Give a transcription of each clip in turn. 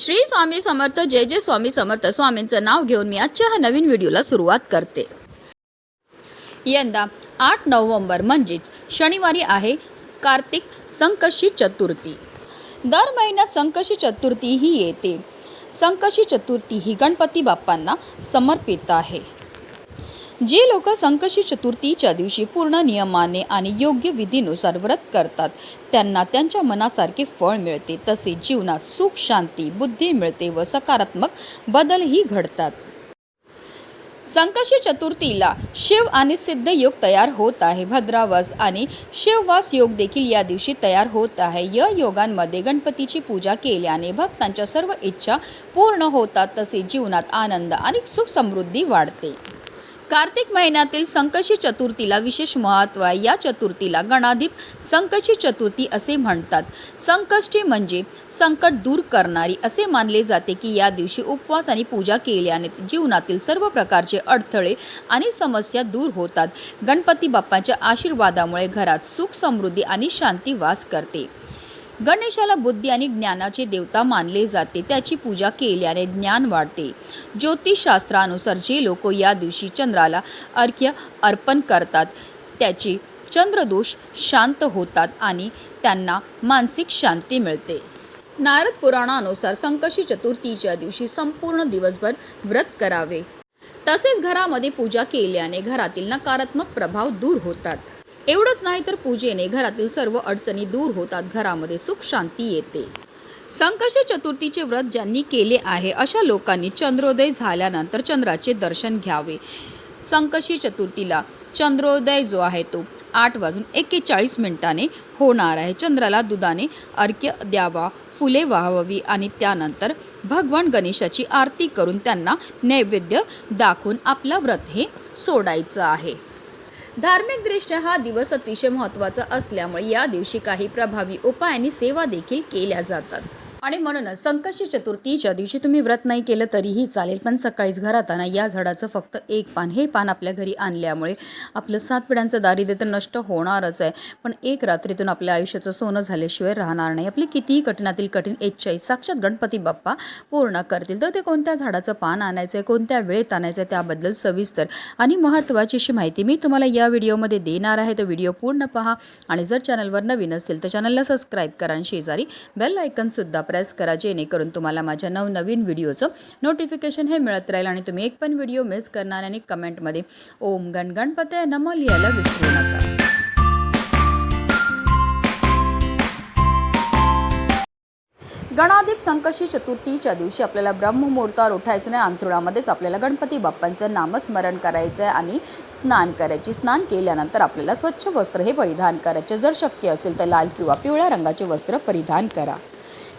श्री स्वामी समर्थ जय जय स्वामी समर्थ. स्वामींचं नाव घेऊन मी आजच्या ह्या नवीन व्हिडिओला सुरुवात करते. यंदा आठ नोव्हेंबर म्हणजेच शनिवारी आहे कार्तिक संकशी चतुर्थी. दर महिन्यात संकशी चतुर्थी ही येते. संकशी चतुर्थी ही गणपती बाप्पांना समर्पित आहे. जे लोक संकशी चतुर्थीच्या दिवशी पूर्ण नियमाने आणि योग्य विधीनुसार व्रत करतात त्यांना त्यांच्या मनासारखे फळ मिळते. तसे जीवनात सुख शांती बुद्धी मिळते व सकारात्मक बदलही घडतात. संकशी चतुर्थीला शिव आणि सिद्ध योग तयार होत आहे. भद्रावास आणि शिववास योग देखील या दिवशी तयार होत आहे. या योगांमध्ये गणपतीची पूजा केल्याने भक्तांच्या सर्व इच्छा पूर्ण होतात. तसे जीवनात आनंद आणि सुख समृद्धी वाढते. कार्तिक महिन्यातील संकशी चतुर्थीला विशेष महत्त्व आहे. या चतुर्थीला गणाधिप संकशी चतुर्थी असे म्हणतात. संकष्टी म्हणजे संकट दूर करणारी असे मानले जाते की या दिवशी उपवास आणि पूजा केल्याने जीवनातील सर्व प्रकारचे अडथळे आणि समस्या दूर होतात. गणपती बाप्पाच्या आशीर्वादामुळे घरात सुख समृद्धी आणि शांती वास करते. गणेशाला बुद्धी आणि ज्ञानाचे देवता मानले जाते. त्याची पूजा केल्याने ज्ञान वाढते. ज्योतिषशास्त्रानुसार जे लोक या दिवशी चंद्राला अर्घ्य अर्पण करतात त्याचे चंद्रदोष शांत होतात आणि त्यांना मानसिक शांती मिळते. नारद पुराणानुसार संकशी चतुर्थीच्या दिवशी संपूर्ण दिवसभर व्रत करावे. तसेच घरामध्ये पूजा केल्याने घरातील नकारात्मक प्रभाव दूर होतात. एवढंच नाही तर पूजेने घरातील सर्व अडचणी दूर होतात. घरामध्ये सुख शांती येते. संकशी चतुर्थीचे व्रत ज्यांनी केले आहे अशा लोकांनी चंद्रोदय झाल्यानंतर चंद्राचे दर्शन घ्यावे. संकशी चतुर्थीला चंद्रोदय जो आहे तो आठ वाजून एक्केचाळीस मिनिटाने होणार आहे. चंद्राला दुधाने अर्घ्य द्यावा फुले वाहवावी आणि त्यानंतर भगवान गणेशाची आरती करून त्यांना नैवेद्य दाखवून आपला व्रत हे सोडायचं आहे. धार्मिकदृष्ट्या हा दिवस अतिशय महत्त्वाचा असल्यामुळे या दिवशी काही प्रभावी उपाय आणि सेवा देखील केल्या जातात. आणि म्हणूनच संकष्टी चतुर्थीच्या दिवशी तुम्ही व्रत नाही केलं तरीही चालेल पण सकाळीच घराताना या झाडाचं फक्त एक पान हे पान आपल्या घरी आणल्यामुळे आपलं सात पिढ्यांचं दारिद्र्य तर नष्ट होणारच आहे. पण एक रात्रीतून आपल्या आयुष्याचं सोनं झाल्याशिवाय राहणार नाही. आपली कितीही कठीणातील कठीण इच्छा साक्षात गणपती बाप्पा पूर्ण करतील. तर ते कोणत्या झाडाचं पान आणायचं आहे कोणत्या वेळेत आणायचं आहे त्याबद्दल सविस्तर आणि महत्त्वाची अशी माहिती मी तुम्हाला या व्हिडिओमध्ये देणार आहे. तर व्हिडिओ पूर्ण पहा आणि जर चॅनलवर नवीन असतील तर चॅनलला सबस्क्राईब करा आणि शेजारी बेल आयकनसुद्धा प्रेस करा जेणेकरून तुम्हाला माझ्या नवनवीन व्हिडिओचं नोटिफिकेशन हे मिळत राहील आणि तुम्ही एक पण व्हिडिओ मिस करणार आणि कमेंटमध्ये ओम गण गणपते नम लिहायला विसरू नका. गणाधिप संकशी चतुर्थीच्या दिवशी आपल्याला ब्रह्ममुहूर्तावर उठायचं नाही. अंथरुणामध्येच आपल्याला गणपती बाप्पांचं नामस्मरण करायचं आहे आणि स्नान करायची. स्नान केल्यानंतर आपल्याला स्वच्छ वस्त्र हे परिधान करायचे. जर शक्य असेल तर लाल किंवा पिवळ्या रंगाचे वस्त्र परिधान करा.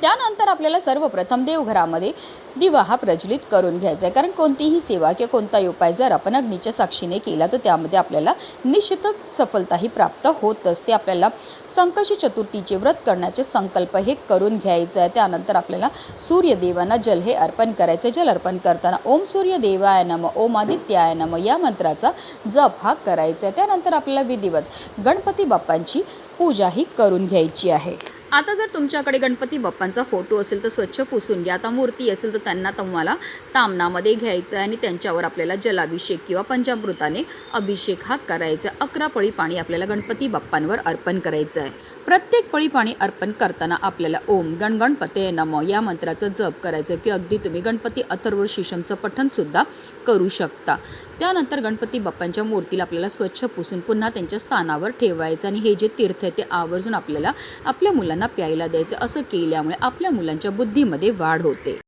त्यानंतर आपल्याला सर्वप्रथम देवघरामध्ये दिवा हा प्रज्वलित करून घ्यायचा आहे. कारण कोणतीही सेवा किंवा कोणताही उपाय जर आपण अग्नीच्या साक्षीने केला तर त्यामध्ये आपल्याला निश्चितच सफलताही प्राप्त होत असते. आपल्याला संकशी चतुर्थीचे व्रत करण्याचे संकल्प हे करून घ्यायचं आहे. त्यानंतर आपल्याला सूर्यदेवांना जल हे अर्पण करायचं जल अर्पण करताना ओम सूर्यदेवाय नम ओम आदित्याय नम या मंत्राचा जप हा करायचा आहे. त्यानंतर आपल्याला विधिवत गणपती बाप्पांची पूजा ही करून घ्यायची आहे. आता जर तुमच्याकडे गणपती बाप्पांचा फोटो असेल तर स्वच्छ पुसून घ्या. आता मूर्ती असेल तर त्यांना तुम्हाला तामणामध्ये घ्यायचं आहे आणि त्यांच्यावर आपल्याला जलाभिषेक किंवा पंचामृताने अभिषेक हा करायचा. आहे अकरा पळी पाणी आपल्याला गणपती बाप्पांवर अर्पण करायचं आहे. प्रत्येक पळी पाणी अर्पण करताना आपल्याला ओम गण गणपते नम या मंत्राचं जप करायचं आहे की अगदी तुम्ही गणपती अथर्व शिशमचं पठणसुद्धा करू शकता. त्यानंतर गणपती बाप्पांच्या मूर्तीला आपल्याला स्वच्छ पुसून पुन्हा त्यांच्या स्थानावर ठेवायचं आणि हे जे तीर्थ आहे ते आवर्जून आपल्याला आपल्या मुलांना प्यायला द्यायचं असं केल्यामुळे आपल्या मुलांच्या बुद्धीमध्ये वाढ होते.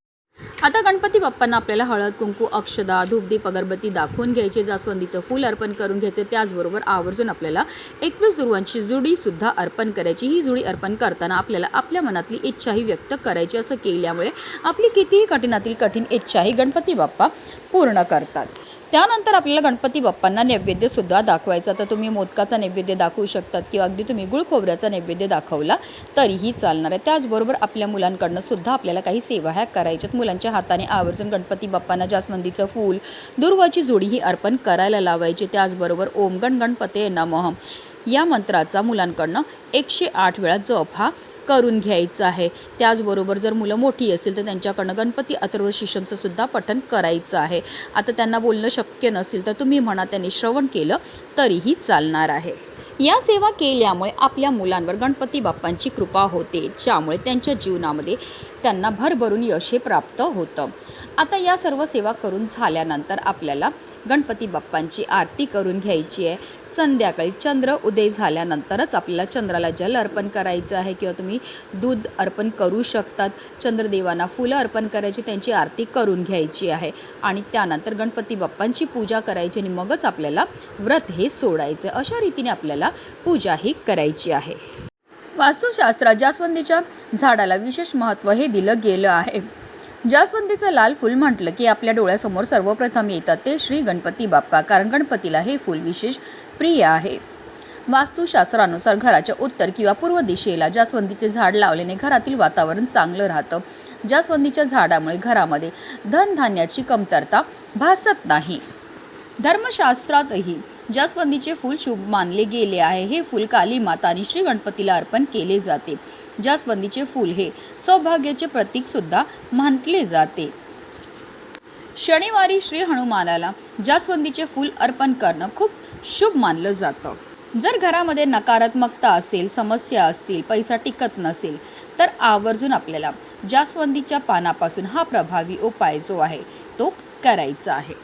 आता गणपती बाप्पांना आपल्याला हळद कुंकू अक्षदा धूपदीप अगरबत्ती दाखवून घ्यायचे जास्वंदीचं फूल अर्पण करून घ्यायचे त्याचबरोबर आवर्जून आपल्याला एकवीस दुर्वांची जुडीसुद्धा अर्पण करायची. ही जुडी अर्पण करताना आपल्याला आपल्या मनातली इच्छाही व्यक्त करायची असं केल्यामुळे आपली कितीही कठीणातील कठीण इच्छाही गणपती बाप्पा पूर्ण करतात. त्यानंतर आपल्याला गणपती बाप्पांना नैवेद्यसुद्धा दाखवायचा. तर तुम्ही मोदकाचा नैवेद्य दाखवू शकतात किंवा अगदी तुम्ही गुळ खोबऱ्याचा नैवेद्य दाखवला तरीही चालणार आहे. त्याचबरोबर आपल्या मुलांकडनं सुद्धा आपल्याला काही सेवा ह्या करायच्यात मुलांच्या हाताने आवर्जून गणपती बाप्पांना जास्वंदीचं फूल दुर्वाची जोडी ही अर्पण करायला लावायची. त्याचबरोबर ओम गण गणपते नमः. या मंत्राचा मुलांकडनं एकशे आठ वेळा जप हा करून घ्यायचं आहे. त्याचबरोबर जर मुलं मोठी असतील तर त्यांच्याकडनं गणपती अथर्व शीर्षमचं सुद्धा पठन करायचं आहे. आता त्यांना बोलणं शक्य नसेल तर तुम्ही म्हणा त्यांनी श्रवण केलं तरीही चालणार आहे. या सेवा केल्यामुळे आपल्या मुलांवर गणपती बाप्पांची कृपा होते ज्यामुळे त्यांच्या जीवनामध्ये त्यांना भरभरून यश हे प्राप्त होतं. आता या सर्व सेवा करून झाल्यानंतर आपल्याला गणपती बाप्पांची आरती करून घ्यायची आहे. संध्याकाळी चंद्र उदय झाल्यानंतरच आपल्याला चंद्राला जल अर्पण करायचं आहे किंवा तुम्ही दूध अर्पण करू शकतात. चंद्रदेवांना फुलं अर्पण करायची त्यांची आरती करून घ्यायची आहे. आणि त्यानंतर गणपती बाप्पांची पूजा करायची आणि मगच आपल्याला व्रत हे सोडायचं अशा रीतीने आपल्याला पूजा ही करायची आहे. वास्तुशास्त्रात जास्वंदीच्या झाडाला विशेष महत्त्व हे दिलं गेलं आहे. जास्वंदीचं लाल फूल म्हटलं की आपल्या डोळ्यासमोर सर्वप्रथम येतात ते श्री गणपती बाप्पा कारण गणपतीला हे फूल विशेष प्रिय आहे. वास्तुशास्त्रानुसार घराच्या उत्तर किंवा पूर्व दिशेला जास्वंदीचे झाड लावल्याने घरातील वातावरण चांगलं राहतं. जास्वंदीच्या झाडामुळे घरामध्ये धनधान्याची कमतरता भासत नाही. धर्मशास्त्रातही जास्वंदीचे फूल शुभ मानले गेले आहे. हे फूल काली माता आणि श्री गणपतीला अर्पण केले जाते. जास्वंदीचे फूल हे सौभाग्याचे प्रतीक सुद्धा म्हटले जाते. शनिवारी श्री हनुमानाला जास्वंदीचे फूल अर्पण करणं खूप शुभ मानलं जातं. जर घरामध्ये नकारात्मकता असेल समस्या असतील पैसा टिकत नसेल तर आवर्जून आपल्याला जास्वंदीच्या पानापासून हा प्रभावी उपाय जो आहे तो करायचा आहे.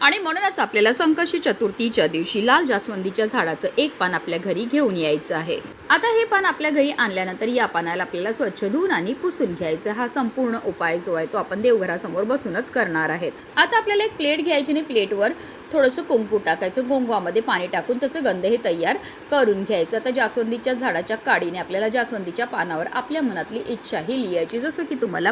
आणि म्हणूनच आपल्याला संकशी चतुर्थीच्या दिवशी लाल जास्वंदीच्या झाडाचं एक पान आपल्या घरी घेऊन यायचं आहे. आता हे पान आपल्या घरी आणल्यानंतर या पानाला आपल्याला स्वच्छ धुवून आणि पुसून घ्यायचं. हा संपूर्ण उपाय जो आहे तो आपण देवघरासमोर बसूनच करणार आहेत. आता आपल्याला एक प्लेट घ्यायची आणि प्लेटवर थोडंसं कुंकू टाकायचं गोंगवामध्ये पाणी टाकून त्याचं गंध हे तयार करून घ्यायचं. आता जास्वंदीच्या झाडाच्या काडीने आपल्याला जास्वंदीच्या पानावर आपल्या मनातली इच्छा ही लिहायची. जसं की तुम्हाला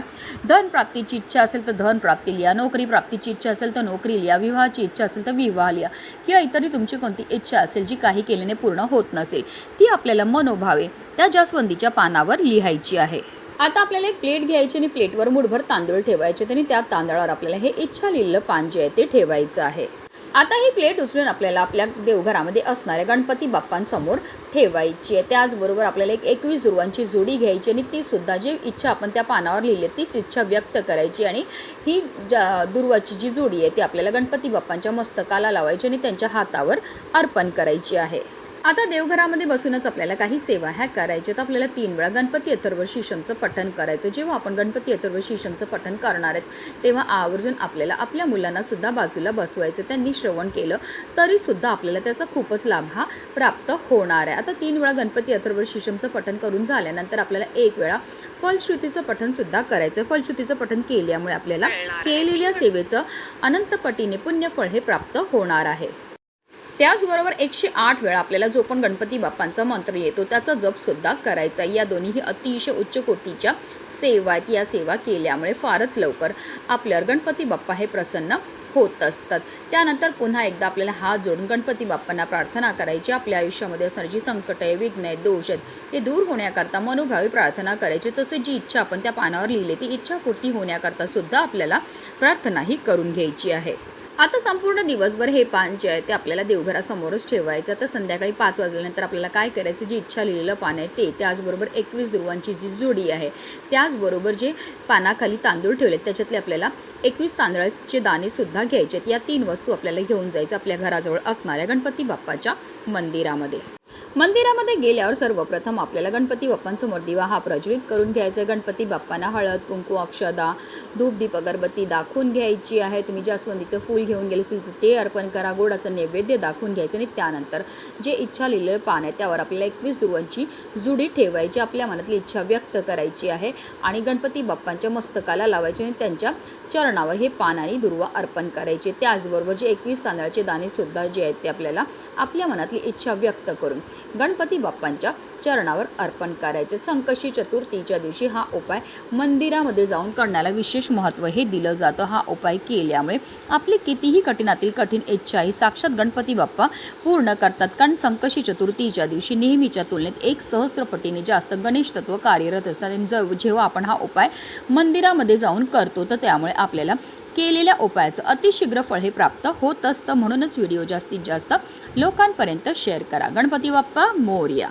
धन प्राप्तीची इच्छा असेल तर धन प्राप्ती लिहा नोकरी प्राप्तीची इच्छा असेल तर नोकरी लिहा विवाहाची इच्छा असेल तर विवाह लिहा. किंवा इतरही तुमची कोणती इच्छा असेल जी काही केल्याने पूर्ण होत नसेल ती आपल्याला मनोभावे त्या जास्वंदीच्या पानावर लिहायची आहे. आता आपल्याला एक प्लेट घ्यायची आणि प्लेटवर मुठभर तांदूळ ठेवायचे. आणि त्या तांदळावर आपल्याला हे इच्छा लिहिलेलं पान जे आहे ते ठेवायचं आहे. आता ही प्लेट उचलून आपल्याला आपल्या देवघरामध्ये असणाऱ्या गणपती बाप्पांसमोर ठेवायची आहे. त्याचबरोबर आपल्याला एक एकवीस दुर्वांची जोडी घ्यायची आणि ती सुद्धा जी इच्छा आपण त्या पानावर लिहिली तीच इच्छा व्यक्त करायची आणि ही ज्या दुर्वाची जी जोडी आहे ती आपल्याला गणपती बाप्पांच्या मस्तकाला लावायची आणि त्यांच्या हातावर अर्पण करायची आहे. आता देवघरामध्ये बसूनच आपल्याला काही सेवा ह्या करायच्या तर आपल्याला तीन वेळा गणपती अथर्व शीशमचं पठण करायचं जेव्हा आपण गणपती अथर्व शीशमचं पठण करणार आहेत तेव्हा आवर्जून आपल्याला आपल्या मुलांना सुद्धा बाजूला बसवायचं त्यांनी श्रवण केलं तरी सुद्धा आपल्याला त्याचा खूपच लाभ हा प्राप्त होणार आहे. आता तीन वेळा गणपती अथर्व शीशमचं पठण करून झाल्यानंतर आपल्याला एक वेळा फलश्रुतीचं पठण सुद्धा करायचं फलश्रुतीचं पठण केल्यामुळे आपल्याला केलेल्या सेवेचं अनंतपटीने पुण्यफळ हे प्राप्त होणार आहे. त्याचबरोबर एकशे आठ वेळा आपल्याला जो पण गणपती बाप्पांचा मंत्र येतो त्याचा जपसुद्धा करायचा आहे. या दोन्हीही अतिशय उच्च कोटीच्या सेवा आहेत. या सेवा केल्यामुळे फारच लवकर आपल्यावर गणपती बाप्पा हे प्रसन्न होत असतात. त्यानंतर पुन्हा एकदा आपल्याला हात जोडून गणपती बाप्पांना प्रार्थना करायची. आपल्या आयुष्यामध्ये असणारी जी संकट आहे विघ्न आहे दोष आहेत ते दूर होण्याकरता मनोभावी प्रार्थना करायची. तसेच जी इच्छा आपण त्या पानावर लिहिली ती इच्छापूर्ती होण्याकरता सुद्धा आपल्याला प्रार्थनाही करून घ्यायची आहे. आता संपूर्ण दिवसभर हे पान जे आहे ते आपल्याला देवघरासमोरच ठेवायचं आता संध्याकाळी पाच वाजल्यानंतर आपल्याला काय करायचं? जी इच्छा लिहिलेलं पान आहे ते. त्याचबरोबर एकवीस दुर्वांची जी जोडी आहे त्याचबरोबर जे पानाखाली तांदूळ ठेवलेत त्याच्यातले आपल्याला एकवीस तांदळाचे दाणेसुद्धा घ्यायचे आहेत या तीन वस्तू आपल्याला घेऊन जायचं आपल्या घराजवळ असणाऱ्या गणपती बाप्पाच्या मंदिरामध्ये. मंदिरामध्ये गेल्यावर सर्वप्रथम आपल्याला गणपती बाप्पांसमोर दिवा हा प्रज्वलित करून घ्यायचा आहे. गणपती बाप्पांना हळद कुंकू अक्षदा धूप दीप अगरबत्ती दाखवून घ्यायची आहे. तुम्ही जास्वंदीचं फूल घेऊन गेले असेल तर ते अर्पण करा. गोडाचं नैवेद्य दाखवून घ्यायचं आणि त्यानंतर जे इच्छा लिहिलेलं पान आहे त्यावर आपल्याला एकवीस दुर्वांची जुडी ठेवायची. आपल्या मनातली इच्छा व्यक्त करायची आहे आणि गणपती बाप्पांच्या मस्तकाला लावायचे आणि त्यांच्या चरणावर हे पान आणि दुर्वा अर्पण करायचे. त्याचबरोबर जे एकवीस तांदळाचे दाणे सुद्धा जे आहेत ते आपल्याला आपल्या मनातली इच्छा व्यक्त करून गणपती बाप्पांच्या चरणावर अर्पण करायचे. संकष्टी चतुर्थीच्या दिवशी हा उपाय मंदिरामध्ये जाऊन करण्याला विशेष महत्त्व हे दिलं जातं. हा उपाय केल्यामुळे आपली कितीही कठीणातील कठीण इच्छाही साक्षात गणपती बाप्पा पूर्ण करतात. कारण संकष्टी चतुर्थीच्या दिवशी नेहमीच्या तुलनेत एक सहस्त्रपटीने जास्त गणेश तत्व कार्यरत असतात. आणि जेव्हा आपण हा उपाय मंदिरामध्ये जाऊन करतो तर त्यामुळे आपल्याला केलेल्या उपायाचं अतिशीघ्र फळ हे प्राप्त होत असतं. म्हणूनच व्हिडिओ जास्तीत जास्त लोकांपर्यंत शेअर करा. गणपती बाप्पा मोर्या!